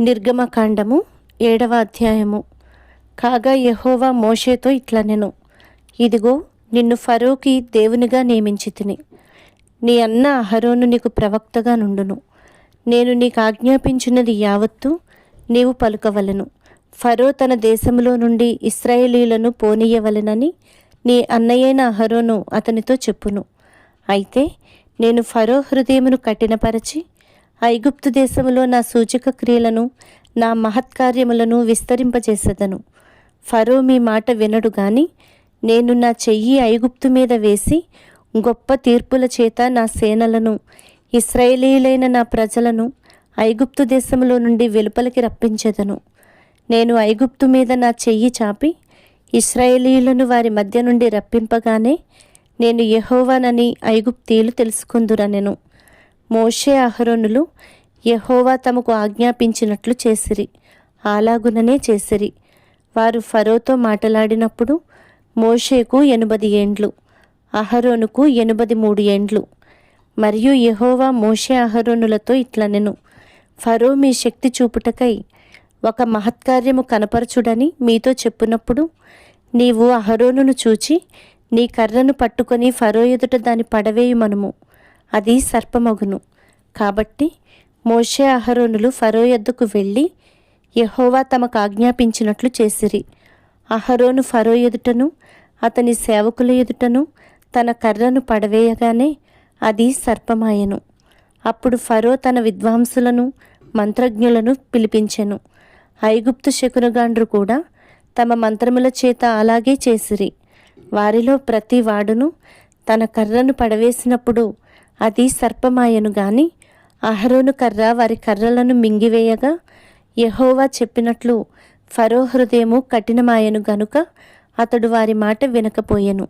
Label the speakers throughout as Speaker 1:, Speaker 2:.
Speaker 1: నిర్గమకాండము ఏడవ అధ్యాయము. కాగా యహోవా మోషేతో ఇట్లా నేను ఇదిగో నిన్ను ఫరోకి దేవునిగా నియమించి తిని నీ అన్న అహరోను నీకు ప్రవక్తగా నుండును. నేను నీకు ఆజ్ఞాపించినది యావత్తు నీవు పలుకవలను. ఫరో తన దేశములో నుండి ఇస్రాయేలీలను పోనీయవలెనని నీ అన్నయ్యైన అహరోను అతనితో చెప్పును. అయితే నేను ఫరో హృదయమును కఠినపరచి ఐగుప్తు దేశములో నా సూచక క్రియలను నా మహత్కార్యములను విస్తరింపజేసేదను. ఫరో మీ మాట వినడు గాని నేను నా చెయ్యి ఐగుప్తు మీద వేసి గొప్ప తీర్పుల చేత నా సేనలను ఇస్రాయేలీలైన నా ప్రజలను ఐగుప్తు దేశములో నుండి వెలుపలికి రప్పించెదను. నేను ఐగుప్తు మీద నా చెయ్యి చాపి ఇస్రాయేలీలను వారి మధ్య నుండి రప్పింపగానే నేను యహోవానని ఐగుప్తీయులు తెలుసుకుందురనెను. మోషే అహరోనులు యహోవా తమకు ఆజ్ఞాపించినట్లు చేసిరి అలాగుననే చేసిరి. వారు ఫరోతో మాటలాడినప్పుడు మోషేకు ఎనుబది ఏండ్లు అహరోనుకు ఎనుబది మూడు ఏండ్లు. మరియు యహోవా మోషే అహరోనులతో ఇట్లనెను ఫరో మీ శక్తి చూపుటకై ఒక మహత్కార్యము కనపరచుడని మీతో చెప్పునప్పుడు నీవు అహరోనును చూచి నీ కర్రను పట్టుకొని ఫరో ఎదుట దాని పడవేయుమనుము అది సర్పమగును. కాబట్టి మోషే అహరోనులు ఫరో ఎద్దుకు వెళ్ళి యహోవా తమకు ఆజ్ఞాపించినట్లు చేసిరి. అహరోను ఫరో ఎదుటను అతని సేవకుల ఎదుటను తన కర్రను పడవేయగానే అది సర్పమాయెను. అప్పుడు ఫరో తన విద్వాంసులను మంత్రజ్ఞులను పిలిపించెను. ఐగుప్తు శకునగాండ్రు కూడా తమ మంత్రముల చేత అలాగే చేసిరి. వారిలో ప్రతి వాడును తన కర్రను పడవేసినప్పుడు అది సర్పమాయను గాని అహరోను కర్ర వారి కర్రలను మింగివేయగా యహోవా చెప్పినట్లు ఫరో హృదయము కఠినమాయను గనుక అతడు వారి మాట వినకపోయెను.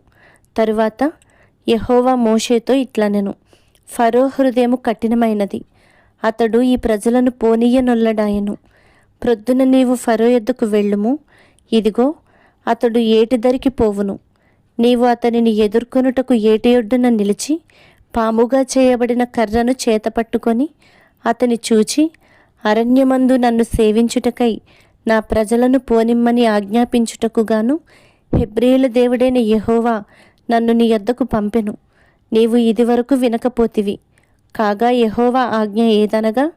Speaker 1: తరువాత యహోవా మోషేతో ఇట్లనెను ఫరో హృదయము కఠినమైనది అతడు ఈ ప్రజలను పోనీయనొల్లడాయను. ప్రొద్దున నీవు ఫరో ఎద్దుకు వెళ్ళుము ఇదిగో అతడు ఏటి దరికి పోవును. నీవు అతనిని ఎదుర్కొనుటకు ఏటి ఒడ్డున నిలిచి పాముగా చేయబడిన కర్రను చేతపట్టుకొని అతని చూచి అరణ్యమందు నన్ను సేవించుటకై నా ప్రజలను పోనిమ్మని ఆజ్ఞాపించుటకు గాను హెబ్రియుల దేవుడైన యహోవా నన్ను నీ యొద్దకు పంపెను. నీవు ఇదివరకు వినకపోతివి. కాగా యహోవా ఆజ్ఞ ఏదనగా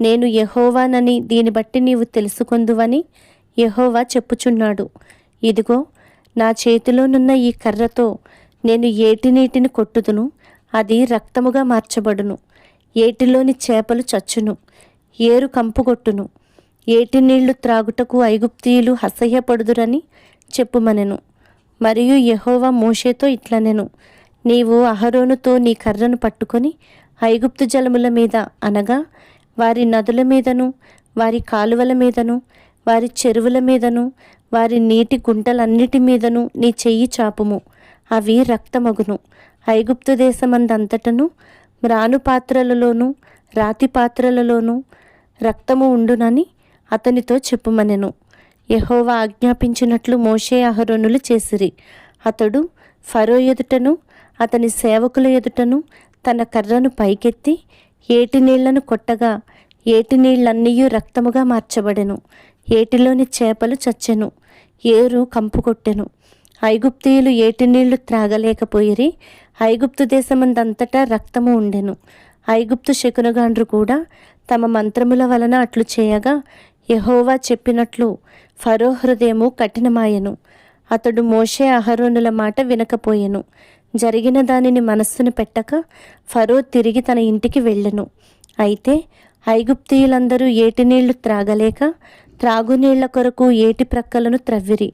Speaker 1: నేను యహోవానని దీని బట్టి నీవు తెలుసుకొందువని యహోవా చెప్పుచున్నాడు. ఇదిగో నా చేతిలోనున్న ఈ కర్రతో నేను ఏటి నీటిని కొట్టుదును. అది రక్తముగా మార్చబడును. ఏటిలోని చేపలు చచ్చును. ఏరు కంపుగొట్టును. ఏటి నీళ్ళు త్రాగుటకు ఐగుప్తీయులు అసహ్యపడుదురని చెప్పుమనెను. మరియు యెహోవా మోషేతో ఇట్లనెను. నీవు అహరోనుతో నీ కర్రను పట్టుకొని ఐగుప్తు జలముల మీద అనగా వారి నదుల మీదను వారి కాలువల మీదను వారి చెరువుల మీదను వారి నీటి గుంటలన్నిటి మీదను నీ చెయ్యి చాపుము. అవి రక్తమగును. ఐగుప్తు దేశమందంతటను మ్రాను పాత్రలలోనూ రాతి పాత్రలలోనూ రక్తము ఉండునని అతనితో చెప్పుమనెను. యహోవా ఆజ్ఞాపించినట్లు మోషే అహరోనులు చేసిరి. అతడు ఫరో ఎదుటను అతని సేవకుల ఎదుటను తన కర్రను పైకెత్తి ఏటి నీళ్ళను కొట్టగా ఏటి నీళ్ళన్నీయు రక్తముగా మార్చబడెను. ఏటిలోని చేపలు చచ్చెను ఏరు కంపు కొట్టెను. ఐగుప్తీయులు ఏటి నీళ్ళు త్రాగలేకపోయిరి. ఐగుప్తు దేశమందంతటా రక్తము ఉండెను. ఐగుప్తు శకునగాండ్రు కూడా తమ మంత్రముల వలన అట్లు చేయగా యహోవా చెప్పినట్లు ఫరో హృదయము కఠినమాయెను. అతడు మోషే అహరోనుల మాట వినకపోయెను. జరిగిన దానిని మనస్సును పెట్టక ఫరో తిరిగి తన ఇంటికి వెళ్ళెను. అయితే ఐగుప్తీయులందరూ ఏటి నీళ్ళు త్రాగలేక త్రాగునీళ్ళ కొరకు ఏటి ప్రక్కలను త్రవ్విరి.